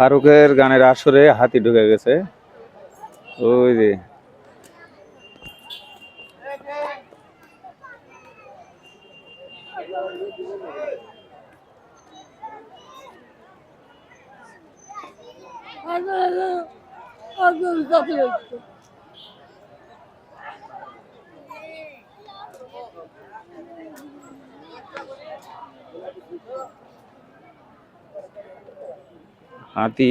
ফারুকের গানের আসরে হাতি ঢুকে গেছে। ওই যে। হাতি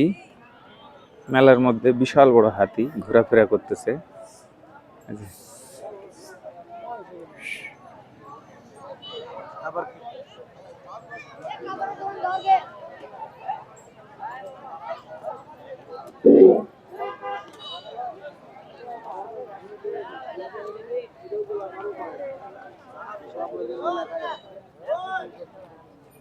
মেলার মধ্যে বিশাল বড় হাতি ঘোরাফেরা করতেছে। এই যে,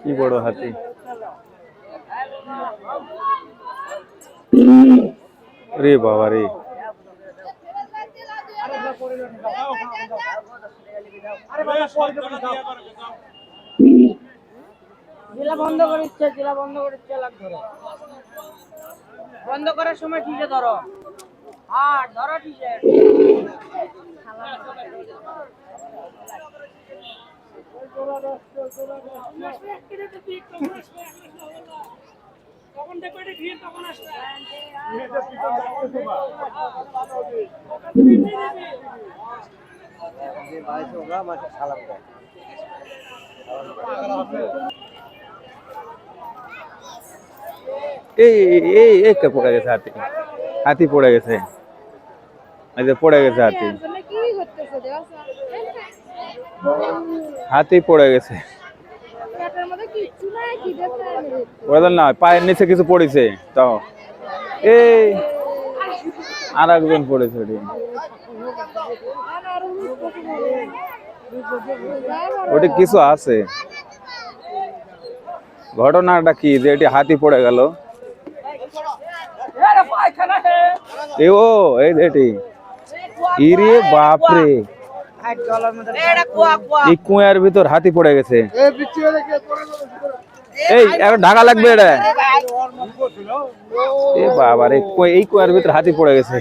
কি বড় হাতি? রে বাবা রে। জেলা বন্ধ করে ইচ্ছে জেলা বন্ধ করে ইচ্ছে লাগ ধরো। বন্ধ করার সময় ঠিকে ধরো। আর ধরো ঠিকে এই এই পড়ে গেছে হাতি। হাতি পড়ে গেছে। পড়ে গেছে হাতি। হাতি পড়ে গেছে। না, পায়ের নিচে কিছু পড়েছে, তাও। এই আর একজন পড়েছে ওটি কিছু আছে। ঘটনাটা কি যে এটি হাতি পড়ে গেল? এ এই যে এটি। ইরে বাপরে। এই কুয়ার ভিতর হাতি পড়ে গেছে। এই ঢাকা লাগবে এটা। এ এই কুয়ার ভিতর হাতি পড়ে গেছে।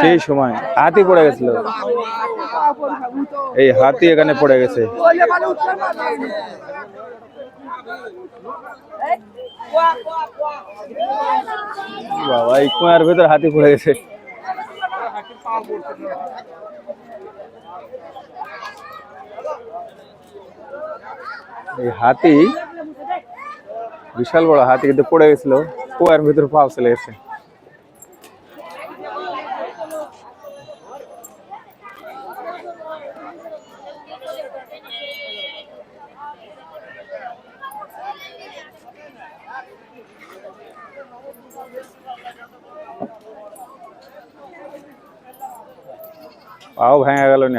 সেই সময় হাতি পড়ে গেছিল। এই হাতি এখানে পড়ে গেছে। বাবা, এই কুয়ার ভিতর হাতি পড়ে গেছে। এই হাতি, বিশাল বড় হাতি কিন্তু পড়ে গেছিল। কুয়ার ভিতর পাও চলে গেছে। পাও ভেঙে গেল নি